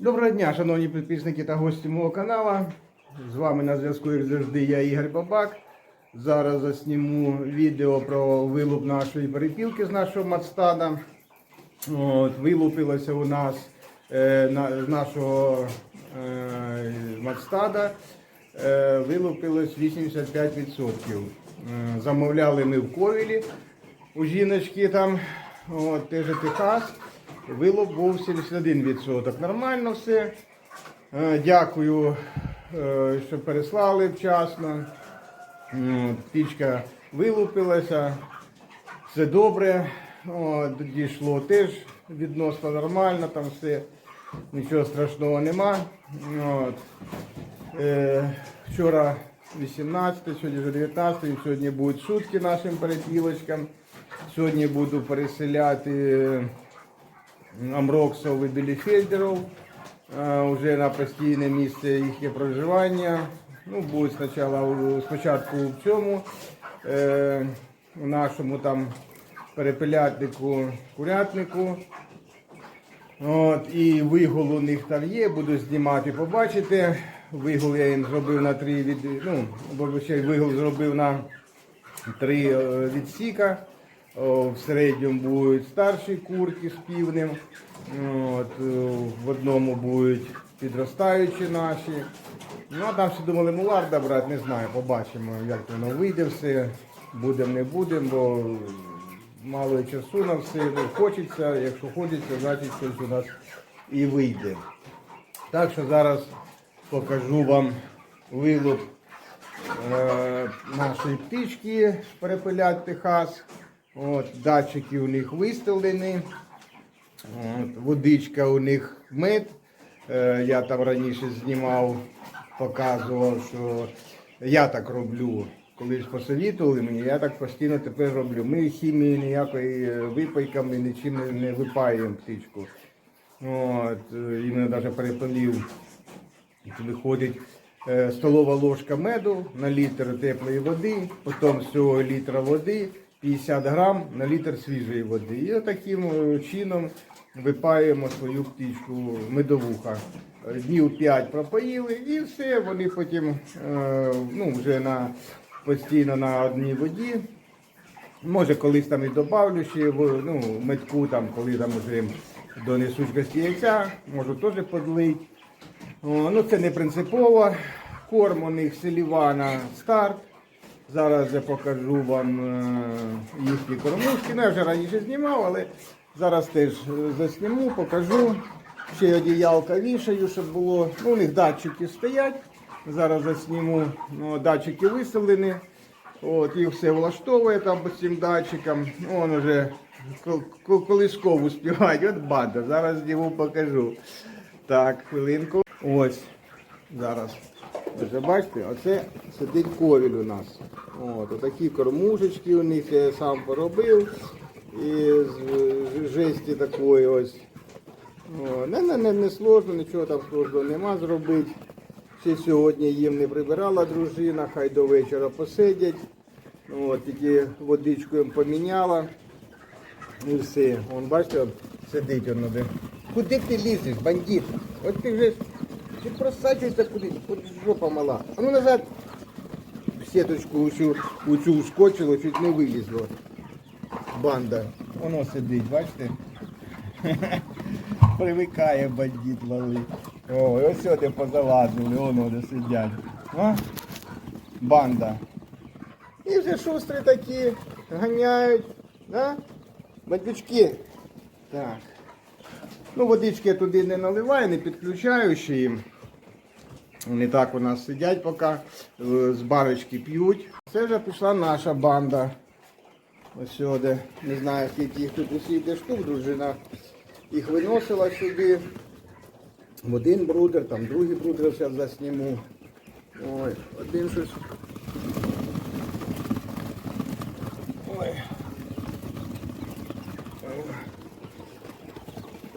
Доброго дня, шановні підписники та гості мого каналу. З вами на зв'язку, як завжди, я Ігор Бабак. Зараз засніму відео про вилуп нашої перепілки з нашого мацтада. От, вилупилося у нас е, на, з нашого е, мацтада. Е, вилупилось 85%. Е, замовляли ми в Ковілі у жіночки там, от, теж Техас. Вилуп був 71%. Нормально все. Е, Дякую, е, що переслали вчасно. М, Птічка вилупилася. Все добре. Дійшло теж відносно нормально, там все. Нічого страшного нема. От. Е, вчора 18, сьогодні вже 19, і сьогодні будуть шутки нашим перепілочкам. Сьогодні буду переселяти Амроксов і Біліфельдеров е, вже на постійне місце їхнє проживання. Ну, будуть спочатку, спочатку в цьому, е, у нашому там перепелятнику, курятнику. От, і вигул у них там є, буду знімати, побачите. Вигул я їм зробив на три від, ну, вигул зробив на три е, відсіка. В середньому будуть старші курки з півнем. От, е, в одному будуть підростаючі наші. Ну а там ще думали муларда брати, не знаю, побачимо, як воно вийде все. Будемо, не будемо, бо мало часу на все. Ну, хочеться, якщо хочеться, значить щось у нас і вийде. Так що зараз покажу вам вилуп е, нашої птички перепилять Техас. От, датчики у них виставлені. От, водичка у них мед. Е, я там раніше знімав, показував, що я так роблю. Колись посовітували мені, я так постійно тепер роблю. Ми хімії ніякої е, випайками нічим не, випаюємо птичку. От, е, іменно навіть перепилів виходить е, столова ложка меду на літр теплої води, потім з цього літра води 50 грам на літр свіжої води. І таким е, чином випаємо свою птичку медовуха. Днів 5 пропоїли і все, вони потім е, ну, вже на, постійно на одній воді. Може, колись там і добавлю ще ну, метку, там, коли там вже донесуть гості яйця, можу теж подлить. Ну це не принципово. Корм у них селівана старт. Зараз я покажу вам е, їхні кормушки. Ну, я вже раніше знімав, але зараз теж е, засніму, покажу. Ще одіялка вішаю, щоб було. Ну, у них датчики стоять. Зараз засніму. Ну, датчики виставлені. От, їх все влаштовує там по цим датчикам. Вон уже кол- кол- колискову співають. От банда. Зараз зніму покажу. Так, хвилинку. Ось. Зараз. Вже бачите, оце сидить ковіль у нас. От, отакі кормушечки у них я сам поробив. І з жесті такої ось. О, не, не, не, сложно, нічого там сложного нема зробити. Ще сьогодні їм не прибирала дружина, хай до вечора посидять. От, тільки водичку їм поміняла. І все. Вон, бачите, сидить он де. Куди ти лізеш, бандит? От ти вже ти просачуєшся куди, от жопа мала. А ну назад сіточку цю, у цю ускочило, чуть не вилізло. Банда. Воно сидить, бачите? Привикає бандит малий. О, ось сюди позалазили, воно де сидять. А? Банда. І вже шустрі такі, ганяють, да? Бандючки. Так. Ну, водички я туди не наливаю, не підключаю ще їм. Вони так у нас сидять поки, е, з барочки п'ють. Це вже пішла наша банда. Ось сюди. Не знаю, скільки їх тут усіх штук, дружина їх виносила сюди. В один брудер, там другий брудер зараз засніму. Ой, один щось. Ой.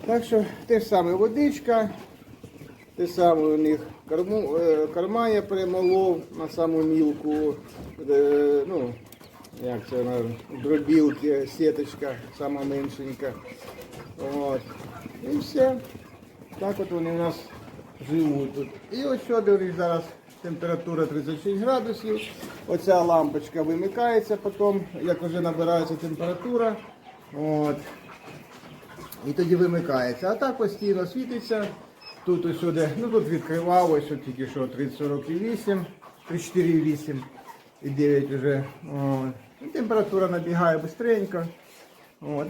Так що те ж саме водичка, те саме у них корму, е, корма я перемолов на саму мілку, е, ну, як це дробілки, сіточка, сама меншенька. От. І все. Так от вони у нас живуть тут. І ось що дивись, зараз температура 36 градусів. Оця лампочка вимикається потім, як вже набирається температура. От. І тоді вимикається. А так постійно світиться. Тут ось сюди, ну тут відкривав, ось от тільки що 3048, 34,8 і 9 вже. От. І температура набігає швидко.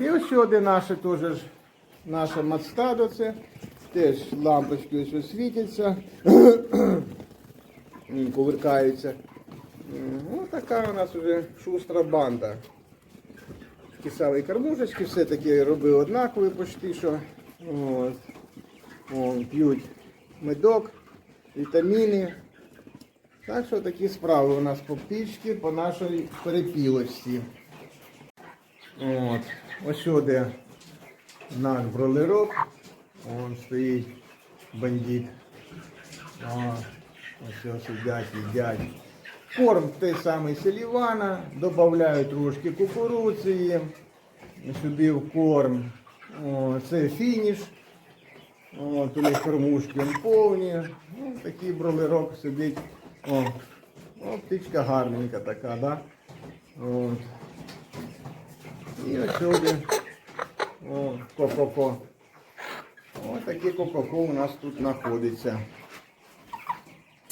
І ось сюди наше теж наше мацтадо це. Теж лампочки ось ось світяться, М, Ось така у нас вже шустра банда. Самі кормушечки, все таки робив однакові почти що. От. П'ють медок, вітаміни. Так що такі справи у нас по птичці, по нашій перепілочці. От. Ось сюди наш бролерок. Вон стоїть бандит. О, ось сидять, їдять. Корм той самий селівана, додають трошки кукурудзи. Сюди в корм. О, це фініш. От, у них кормушки повні. Ну, такий бролерок сидить. О, о, птичка гарненька така, да? От. І ось сюди. О, ко-ко-ко. Ось таке ко-ко-ко у нас тут знаходиться.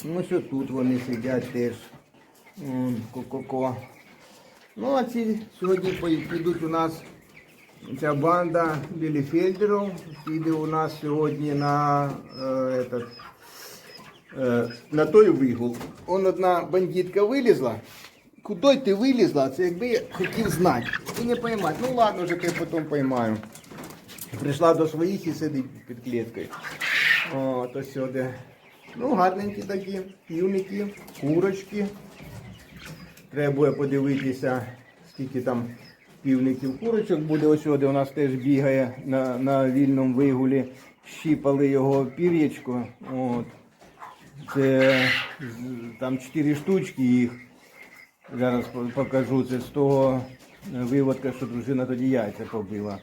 Ну що тут вони сидять теж. Ко-ко-ко. Ну а ці сьогодні підуть у нас ця банда Біліфельдерів. Піде у нас сьогодні на, е, этот, е, на той вигул. Он одна бандитка вилізла. Куди ти вилізла? Це якби я хотів знати. І не поймати. Ну ладно, вже я потім поймаю. Прийшла до своїх і сидить під кліткою. О, то сюди. Ну, гарненькі такі, півники, курочки. Треба буде подивитися, скільки там півників курочок буде. Ось сюди у нас теж бігає на, на вільному вигулі. Щіпали його пір'ячко. От. Це там 4 штучки їх. Зараз покажу. Це з того виводка, що дружина тоді яйця побила.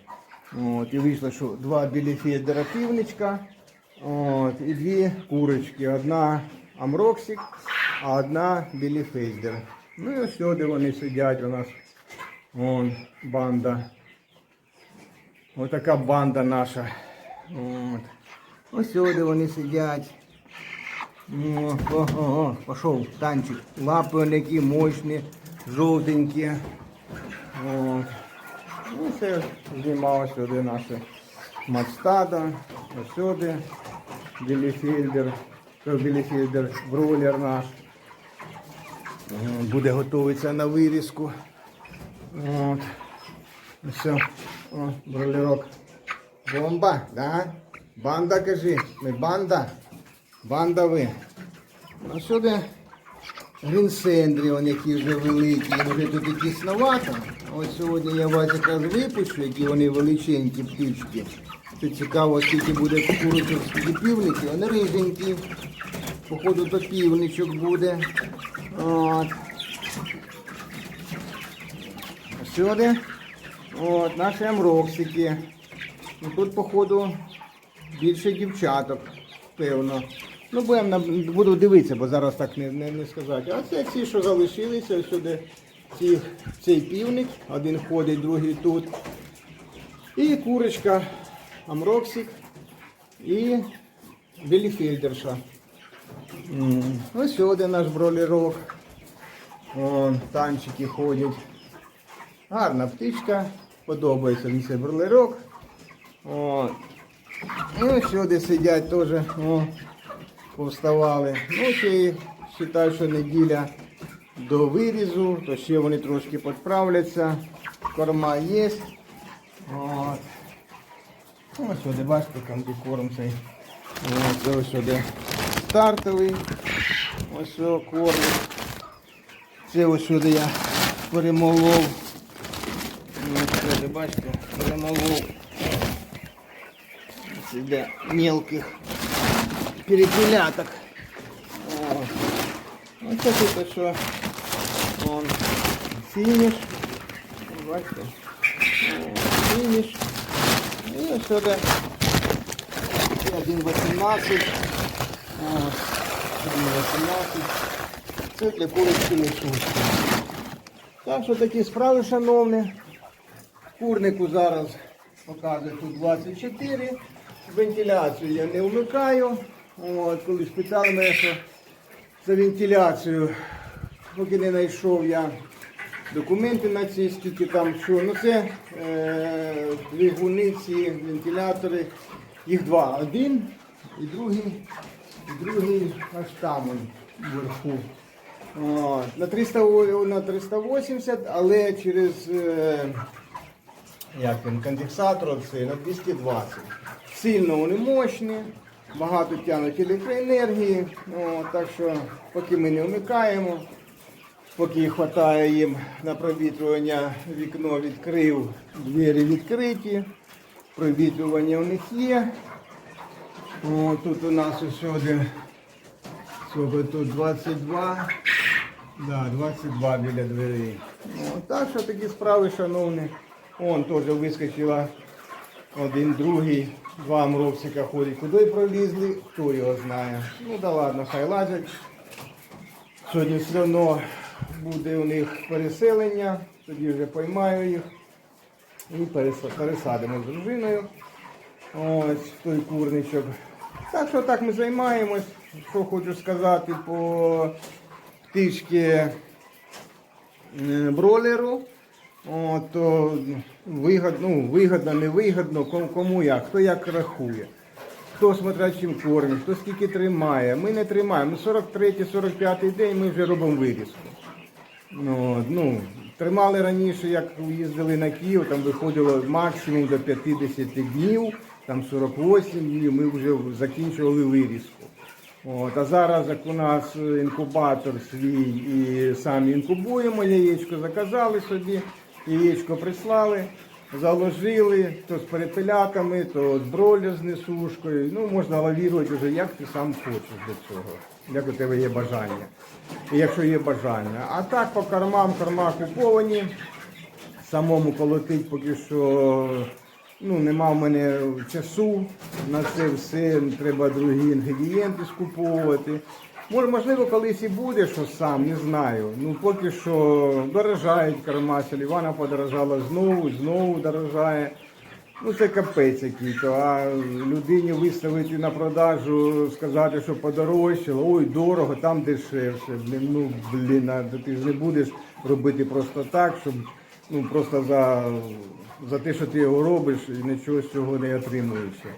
От, і вийшло, що два біліфедера півничка, от, і дві курочки. Одна амроксик, а одна біліфейдер. Ну і ось сюди вони сидять у нас. Вон банда. Ось така банда наша. От. Ось сюди вони сидять. О, о, танчик. Лапи вони які мощні, жовтенькі. От. Ну, це знімав сюди наше мацтадо, ось сюди біліфільдер, біліфільдер, бролер наш. Е, Буде готуватися на вирізку. От. Все. О, бролерок. Бомба, да? Банда кажи, ми банда. Банда ви. А сюди Грінсендрі, вони які вже великі, вже тут і тісновато. Ось сьогодні я вас якраз випущу, які вони величенькі птички. Це цікаво, скільки буде курочок, скільки півників, вони риженькі. Походу то півничок буде. От. А Сюди. От, наші амроксики. Ну, тут, походу, більше дівчаток, певно. Ну, будем, буду дивитися, бо зараз так не, не, не сказати. А це ці, що залишилися, сюди ці, цей півник, один ходить, другий тут. І курочка, амроксик і біліфельдерша. М, Ось сюди наш бролерок. Вон, танчики ходять. Гарна птичка, подобається мені цей бролерок. Ну, сюди сидять теж, повставали. Ну, й вважаю, що неділя до вирізу, то ще вони трошки підправляться. Корма є. От. Ну, ось сюди, бачите, там корм цей. От, ось сюди стартовий. Ось корм. Це ось сюди я перемолов. Ось сюди, бачите, перемолов. Сюди мелких перепіляток. О. Оце тут що он фініш. Бачите? О, фініш. І ось сюди 1,18. О, 1,18. Це для курочки несушки. Так що такі справи, шановні. Курнику зараз показує тут 24. Вентиляцію я не вмикаю. От, коли спитали мене, що за вентиляцію, поки не знайшов я документи на ці, скільки там що. Ну це е, двигуни, ці вентилятори. Їх два. Один і другий, і другий аж там вверху. От, на, 300, на 380, але через е, як він, конденсатор на 220. Сильно вони мощні, багато тягнуть електроенергії. О, так що поки ми не вмикаємо, поки вистачає їм на провітрювання, вікно відкрив, двері відкриті, провітрювання у них є. О, тут у нас сколько тут 22. Да, 22 біля дверей. О, так що такі справи, шановні. Он теж вискочила один, другий, два амровсика ходять. Куди пролізли, хто його знає. Ну да ладно, хай лазять. Сьогодні все одно буде у них переселення, тоді вже поймаю їх і пересадимо з дружиною. Ось той курничок. Так що так ми займаємось. Що хочу сказати по птички е, бролеру. О, то вигодно, ну, вигодно, невигодно, кому, кому як, хто як рахує. Хто смотря чим кормить, хто скільки тримає. Ми не тримаємо. 43-45 день ми вже робимо вирізку. Ну, от, ну, тримали раніше, як їздили на Київ, там виходило максимум до 50 днів, там 48 днів, ми вже закінчували вирізку. От, а зараз як у нас інкубатор свій і самі інкубуємо яєчко, заказали собі, яєчко прислали, заложили, то з перепелятами, то з бролю з несушкою. Ну, можна лавірувати вже як ти сам хочеш до цього, як у тебе є бажання. Якщо є бажання. А так по кормам, корма куповані, самому колотить поки що ну, нема в мене часу на це все, треба другі інгредієнти скуповувати. Може, можливо, колись і буде що сам, не знаю. Ну поки що дорожають корма, Івана подорожала знову, знову дорожає. Ну це капець який то. А людині виставити на продажу, сказати, що подорожчало, ой, дорого, там дешевше. Блін, ну блін, а ти ж не будеш робити просто так, щоб ну просто за, за те, що ти його робиш, і нічого з цього не отримуєшся.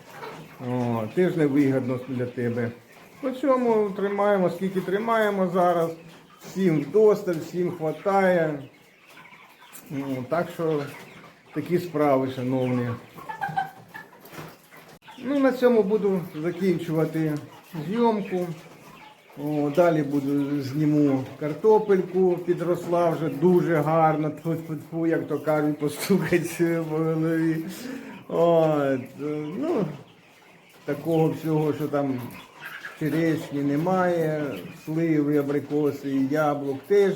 О, теж не вигідно для тебе. По цьому тримаємо, скільки тримаємо зараз. Всім вдосталь, всім вистачає. Ну, так що такі справи, шановні. Ну, на цьому буду закінчувати зйомку. О, далі буду зніму картопельку, підросла вже дуже гарно, тьфу-тьфу-тьфу, як то кажуть, постукать по голові. От, ну, такого всього, що там черешні немає, сливи, абрикоси, яблук теж.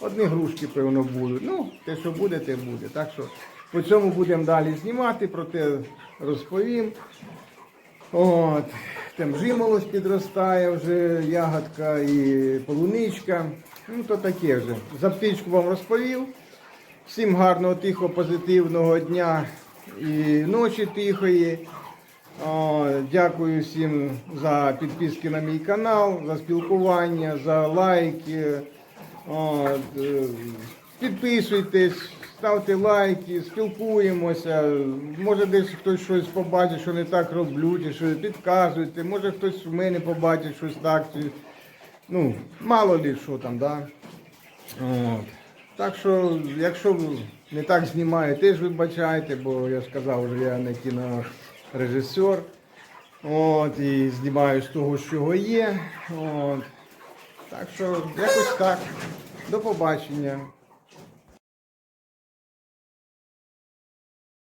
Одні грушки, певно, будуть. Ну, те, що буде, те буде. Так що по цьому будемо далі знімати, про те розповім. От, там жимолость підростає вже, ягодка і полуничка. Ну, то таке вже. За птичку вам розповів. Всім гарного, тихого, позитивного дня і ночі тихої. Дякую всім за підписки на мій канал, за спілкування, за лайки. Е, підписуйтесь, ставте лайки, спілкуємося. Може десь хтось щось побачить, що не так роблю, чи що підказуйте. Може хтось в мене побачить щось так. Чи, ну, мало лі що там, да? От. Так що, якщо не так знімаю, теж вибачайте, бо я ж казав, вже я не кінорежисер. От, і знімаю з того, що є. От. Так що якось так. До побачення.